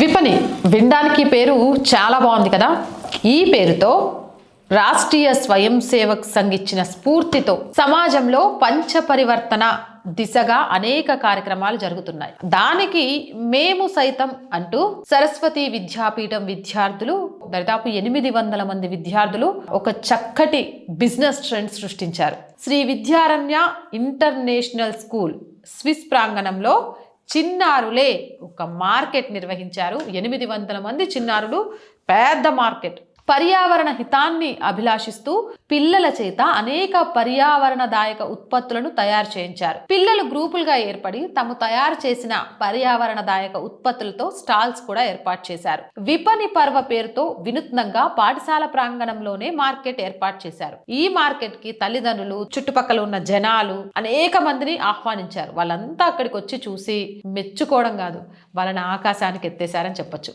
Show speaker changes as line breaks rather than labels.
విపణి వినడానికి పేరు చాలా బాగుంది కదా? ఈ పేరుతో రాష్ట్రీయ స్వయం సేవక్ సంఘ్ ఇచ్చిన స్ఫూర్తితో సమాజంలో పంచ పరివర్తన దిశగా అనేక కార్యక్రమాలు జరుగుతున్నాయి. దానికి మేము సైతం అంటూ సరస్వతి విద్యాపీఠం విద్యార్థులు దాదాపు ఎనిమిది వందల మంది విద్యార్థులు ఒక చక్కటి బిజినెస్ ట్రెండ్ సృష్టించారు. శ్రీ విద్యారణ్య ఇంటర్నేషనల్ స్కూల్ స్విస్ ప్రాంగణంలో చిన్నారులే ఒక మార్కెట్ నిర్వహించారు. ఎనిమిది వందల మంది చిన్నారులు. పెద్ద మార్కెట్. పర్యావరణ హితాన్ని అభిలాషిస్తూ పిల్లల చేత అనేక పర్యావరణదాయక ఉత్పత్తులను తయారు చేయించారు. పిల్లలు గ్రూపులుగా ఏర్పడి తాము తయారు చేసిన పర్యావరణదాయక ఉత్పత్తులతో స్టాల్స్ కూడా ఏర్పాటు చేశారు. విపణి పర్వ పేరుతో వినూత్నంగా పాఠశాల ప్రాంగణంలోనే మార్కెట్ ఏర్పాటు చేశారు. ఈ మార్కెట్కి తల్లిదండ్రులు చుట్టుపక్కల ఉన్న జనాలు అనేక మందిని ఆహ్వానించారు. వాళ్ళంతా అక్కడికి వచ్చి చూసి మెచ్చుకోవడం కాదు వాళ్ళని ఆకాశానికి ఎత్తేశారని చెప్పొచ్చు.